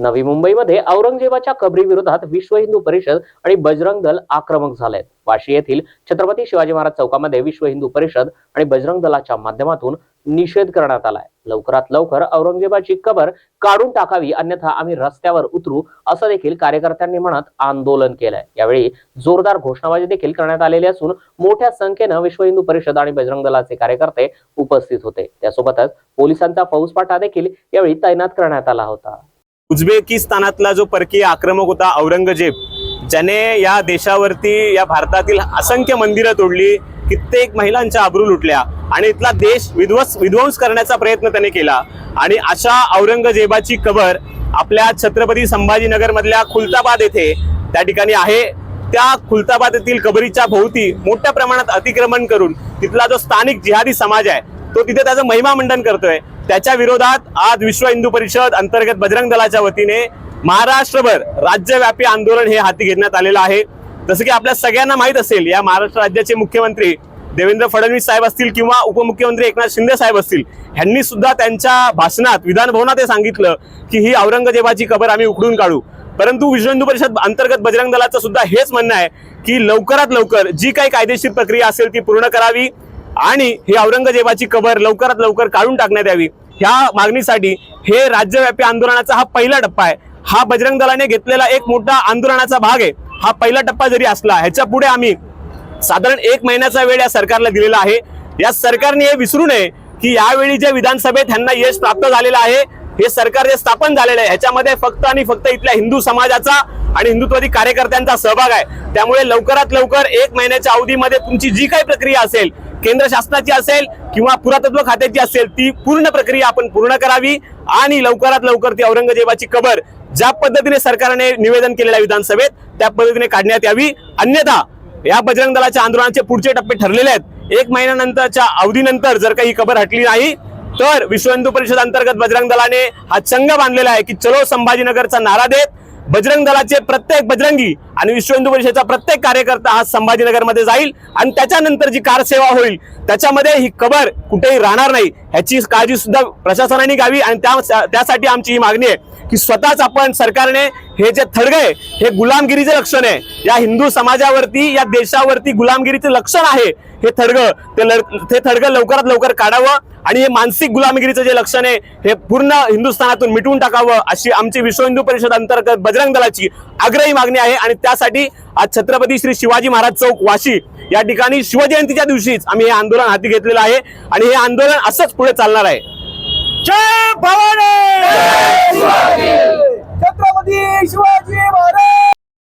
नवी मुंबईमध्ये औरंगजेबाच्या कबरीविरोधात विश्व हिंदू परिषद आणि बजरंग दल आक्रमक झाले वाशी येथील छत्रपती शिवाजी महाराज चौकामध्ये विश्व हिंदू परिषद आणि बजरंग दलाच्या माध्यमातून निषेध करण्यात आलाय. लवकरात लवकर औरंगजेबाची कबर काढून टाकावी अन्यथा आम्ही रस्त्यावर उतरू असं देखील कार्यकर्त्यांनी म्हणत आंदोलन केलंय. यावेळी जोरदार घोषणाबाजी देखील करण्यात आलेली असून मोठ्या संख्येनं विश्व हिंदू परिषद आणि बजरंग दलाचे कार्यकर्ते उपस्थित होते. त्यासोबतच पोलिसांचा फौजपाठा देखील यावेळी तैनात करण्यात आला होता. उझबेकिस्तानातला जो परकीय आक्रमक होता औरंगजेब ज्याने या देशावरती या भारतातील असंख्य मंदिरं तोडली कित्येक महिलांच्या आबरू लुटल्या आणि इथला देश विध्वस विध्वंस करण्याचा प्रयत्न त्याने केला. आणि अशा औरंगजेबाची कबर आपल्या छत्रपती संभाजीनगरमधल्या खुलताबाद येथे त्या ठिकाणी आहे. त्या खुलताबाद येथील कबरीच्या भोवती मोठ्या प्रमाणात अतिक्रमण करून तिथला जो स्थानिक जिहादी समाज आहे तो तिथे त्याचं महिमा मंडन करतोय. त्याच्या विरोधात आज विश्व हिंदू परिषद अंतर्गत बजरंग दलाच्या वतीने महाराष्ट्रभर राज्यव्यापी आंदोलन हे हाती घेण्यात आलेलं आहे. जसं की आपल्या सगळ्यांना माहीत असेल या महाराष्ट्र राज्याचे मुख्यमंत्री देवेंद्र फडणवीस साहेब असतील किंवा उपमुख्यमंत्री एकनाथ शिंदे साहेब असतील ह्यांनी सुद्धा त्यांच्या भाषणात विधानभवनात हे सांगितलं की ही औरंगजेबाची कबर आम्ही उकडून काढू. परंतु विश्व हिंदू परिषद अंतर्गत बजरंग दलाचं सुद्धा हेच म्हणणं आहे की लवकरात लवकर जी काही कायदेशीर प्रक्रिया असेल ती पूर्ण करावी. आणि ही औरंगजेबाची कबर लवकरात लवकर काढून टाकण्यात यावी. ह्या मागणीसाठी हे राज्यव्यापी आंदोलनाचा हा पहिला टप्पा आहे. हा बजरंग दलाने घेतलेला एक मोठा आंदोलनाचा भाग आहे. हा पहिला टप्पा जरी असला ह्याच्या पुढे आम्ही साधारण एक महिन्याचा वेळ या सरकारला दिलेला आहे. या सरकारने हे विसरू नये की यावेळी जे विधानसभेत ह्यांना यश प्राप्त झालेलं आहे हे सरकार जे स्थापन झालेलं आहे ह्याच्यामध्ये फक्त आणि फक्त इथल्या हिंदू समाजाचा आणि हिंदुत्वादी कार्यकर्त्यांचा सहभाग आहे. त्यामुळे लवकरात लवकर एक महिन्याच्या अवधीमध्ये तुमची जी काही प्रक्रिया असेल केंद्र शासनाची असेल किंवा पुरातत्व खात्याची असेल ती पूर्ण प्रक्रिया आपण पूर्ण करावी आणि लवकरात लवकर ती औरंगजेबाची कबर ज्या पद्धतीने सरकारने निवेदन केलेलं आहे विधानसभेत त्या पद्धतीने काढण्यात यावी. अन्यथा या बजरंग दलाच्या आंदोलनाचे पुढचे टप्पे ठरलेले आहेत. एक महिन्यानंतरच्या अवधीनंतर जर काही खबर हटली नाही तर विश्व हिंदू परिषद अंतर्गत बजरंग दलाने हा चंग बांधलेला आहे की चलो संभाजीनगरचा नारा देत बजरंग दलाचे प्रत्येक बजरंगी आणि विश्व हिंदू परिषदेचा प्रत्येक कार्यकर्ता हा संभाजीनगरमध्ये जाईल आणि त्याच्यानंतर जी कारसेवा होईल त्याच्यामध्ये ही कबर कुठेही राहणार नाही ह्याची काळजी सुद्धा प्रशासनाने घ्यावी आणि त्या त्यासाठी आमची ही मागणी आहे की स्वतःच आपण सरकारने हे जे थडग हे गुलामगिरीचे लक्षण आहे. या हिंदू समाजावरती या देशावरती गुलामगिरीचे लक्षण आहे. हे थडग ते ते थडग लवकरात लवकर काढावं आणि हे मानसिक गुलामगिरीचं जे लक्षण आहे हे पूर्ण हिंदुस्थानातून मिटवून टाकावं अशी आमची विश्व हिंदू परिषद अंतर्गत बजरंग दलाची आग्रही मागणी आहे आणि त्यासाठी आज छत्रपती श्री शिवाजी महाराज चौक वाशी या ठिकाणी शिवजयंतीच्या दिवशीच आम्ही हे आंदोलन हाती घेतलेलं आहे आणि हे आंदोलन असंच पुढे चालणार आहे. जय